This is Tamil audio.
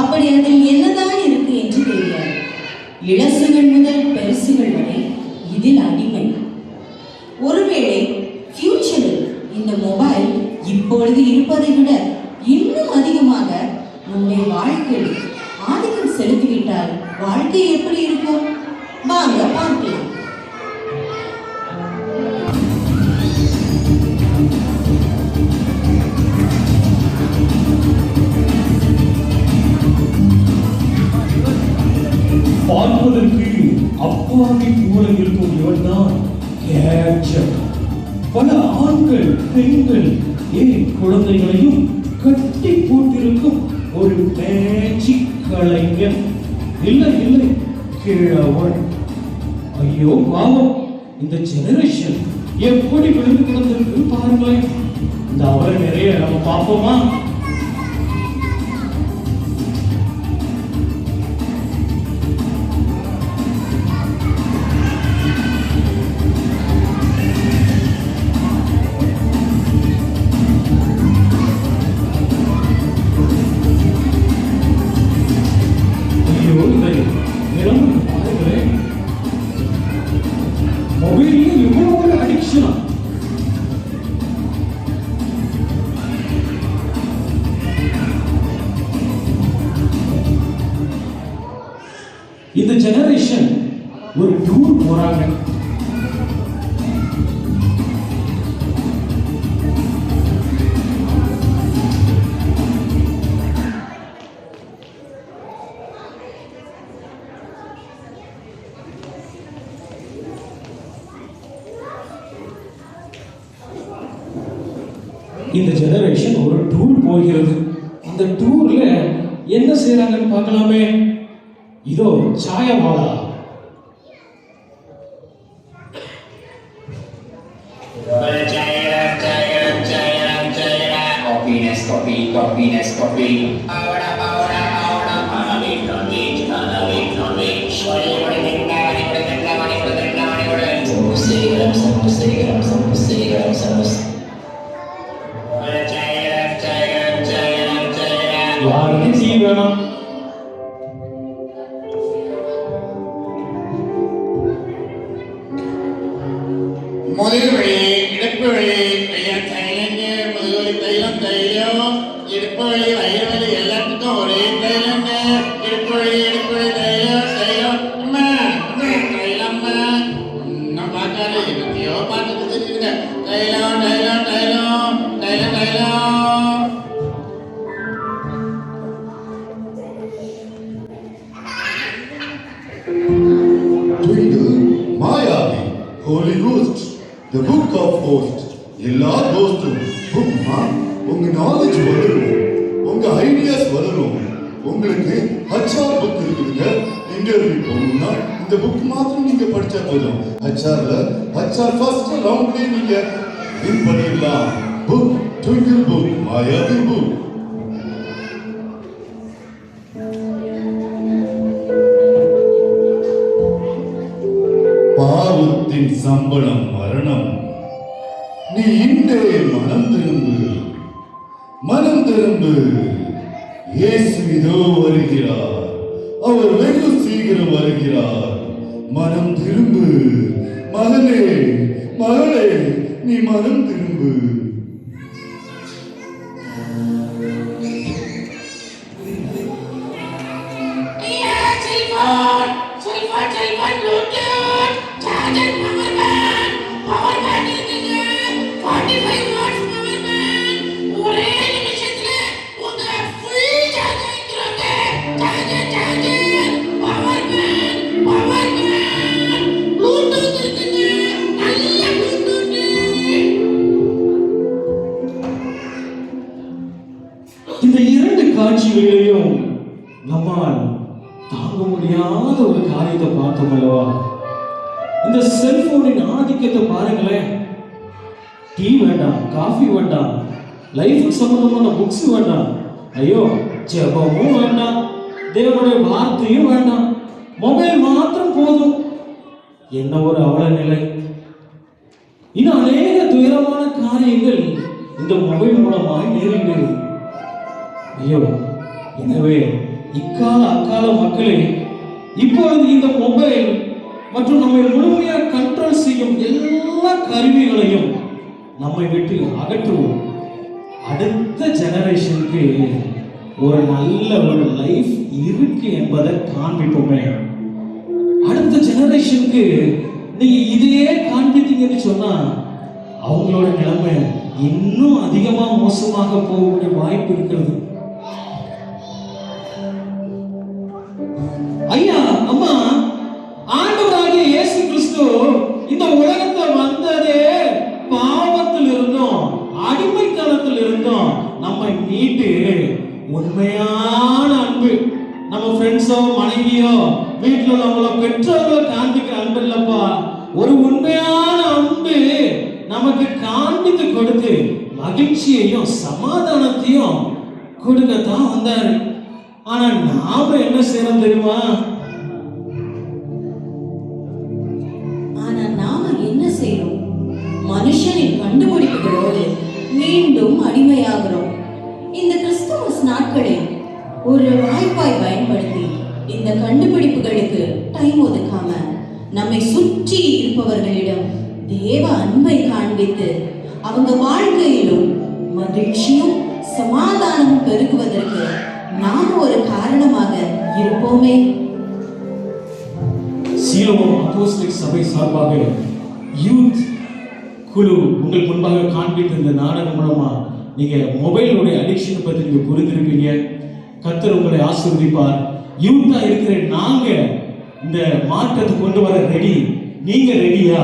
அப்படி அதில் என்னதான் இருக்கு என்று தெரியாது. இளசுகள் முதல் பெருசுகள் வரை இதில் அடிமை. ஒருவேளை ஃபியூச்சரில் இந்த மொபைல் இப்பொழுது இருப்பதை விட இன்னும் அதிகமாக நம்முடைய வாழ்க்கையில் ஆதிக்கம் செலுத்திவிட்டால் வாழ்க்கை எப்படி இருக்கும்? வாங்க பார்க்கலாம். அப்பாவி போல இருக்கும் இவன்தான் கேப்சர் பல ஆண்கள் பெண்கள் ஏன் குழந்தைகளையும் கட்டி போட்டிருக்கும் ஒரு மேஜிக் கலைஞன்? இல்லை இல்லை கிழவன். ஐயோ பாவம். இந்த ஜெனரேஷன் எப்படி விழுந்து கிடந்திருக்கு பாருங்களேன். இந்த அவரை நிறைய நம்ம பார்ப்போமா? ஜெனரேஷன் ஒரு டூர் போறாங்க. இந்த ஜெனரேஷன் ஒரு டூர் போகிறது. அந்த டூர்ல என்ன செய்யறாங்கன்னு பார்க்கலாமே. இதோ சாயவாலா Happiness, copy, copiness, copy. Ahora, ahora, ahora. Manavik, non-veg, manavik, non-veg. Samosegaram, samosegaram, samosegaram, samosegaram. யாருக்கு டீ வேணும் தைரியம். இடுப்பு வழி வயிறு வலி எல்லாத்துக்கும் ஒரே தைலங்க இடுப்பு வழி இடுப்பு வழி தைரியம். தைலம் அம்மா அம்மா தைலம்மா நான் பார்க்காத எங்கேயோ பார்த்துட்டு தெரியுதுங்க தைலம் தைலம் தைலம் தைலம் தைலம் Twinkle, Mayavi, Holy Ghost, the Book of Hosts, எல்லா தோஸ்தும் புக்மா உங்க நாலேஜ் வளரும். உங்க ஐடியாஸ் வளரும். உங்களுக்கு ஹச்ஆர் புக் இருக்குதுங்க. இன்டர்வியூ போகணும்னா இந்த புக் மாத்திரம் நீங்க படிச்சா போதும். ஹச்ஆர்ல ஹச்ஆர் ஃபர்ஸ்ட் ரவுண்ட்லயே நீங்க வின் பண்ணிடலாம். Book twinkle book Mayavi book பாவத்தின் சம்பளம் மரணம். நீ இன்றே மனம் திரும்பு. மனம் திரும்பு. இயேசு இதோ வருகிறார். அவர் வெகு சீக்கிரம் வருகிறார். மனம் திரும்பு. மகனே மகளே நீ மனம் திரும்பு. நம்மால் தாங்க முடியாத ஒரு காரியத்தை பார்த்தோம் அல்லவா? இந்த செல்போனின் ஆதிக்கத்தை பாருங்களேன். டீ வேண்டாம் காஃபி வேண்டாம் லைஃபுக்கு சம்பந்தமான புக்ஸ் வேண்டாம். ஐயோ ஜெபமும் வேண்டாம் தேவனுடைய வார்த்தையும் வேண்டாம். மொபைல் மாத்திரம் போதும். என்ன ஒரு அவல நிலை இன்னும் அநேக துயரமான காரியங்கள் இந்த மொபைல் மூலமாய் நேரிடுகிறது. ஐயோ எனவே இக்கால அக்கால மக்களே இப்பொழுது இந்த மொபைல் மற்றும் நம்மை முழுமையாக கண்ட்ரோல் செய்யும் எல்லா கருவிகளையும் நம்மை விட்டு அகற்றுவோம். அடுத்த ஜெனரேஷனுக்கு ஒரு நல்ல ஒரு லைஃப் இருக்கு என்பதை காண்பிப்போமே. அடுத்த ஜெனரேஷனுக்கு நீங்க இதையே காண்பித்தீங்கன்னு சொன்னா அவங்களோட நிலைமை இன்னும் அதிகமாக மோசமாக போகக்கூடிய வாய்ப்பு இருக்கிறது. நீட்டு. உண்மையான அன்பு. நம்ம ஃப்ரெண்ட்ஸோ மனைவியோ வீட்டில் உள்ளவங்களோ பெற்றோர்களோ காண்பிக்கிற அன்பு இல்லப்பா. ஒரு உண்மையான அன்பு நமக்கு காண்பித்து கொடுத்து மகிழ்ச்சியையும் சமாதானத்தையும் கொடுக்கத்தான் வந்தாரு. ஆனா நாம என்ன செய்யணும் தெரியுமா? ஆனா நாம என்ன செய்யணும் மனுஷனின் கண்டுபிடிப்புகளோடு மீண்டும் அடிமையாகிறோம். இந்த கிறிஸ்துமஸ் நாட்களில் ஒரு வாய்ப்பாய் பயன்படுத்தி இந்த கண்டுபிடிப்புகளுக்கு டைம் ஒதுக்காம நம்மை சுற்றி இருப்பவர்களிடம் தேவ அன்பை காண்பித்து அவங்க வாழ்க்கையிலும் மகிழ்ச்சியும் சமாதானமும் பெருகுவதற்கு நாம் ஒரு காரணமாக இருப்போமே. சீலோம் அப்போஸ்தலிக் சபை சார்பாக யூத் குழு உங்கள் முன்பாக காண்பித்த இந்த நாடகம் மூலமாக நீங்கள் மொபைலுடைய அடிக்ஷனை பற்றி நீங்கள் புரிந்திருப்பீங்க. கத்தர் உங்களை ஆசிர்வதிப்பார். யூத்தா இருக்கிற நாங்கள் இந்த மாற்றத்தை கொண்டு வர ரெடி நீங்கள் ரெடியா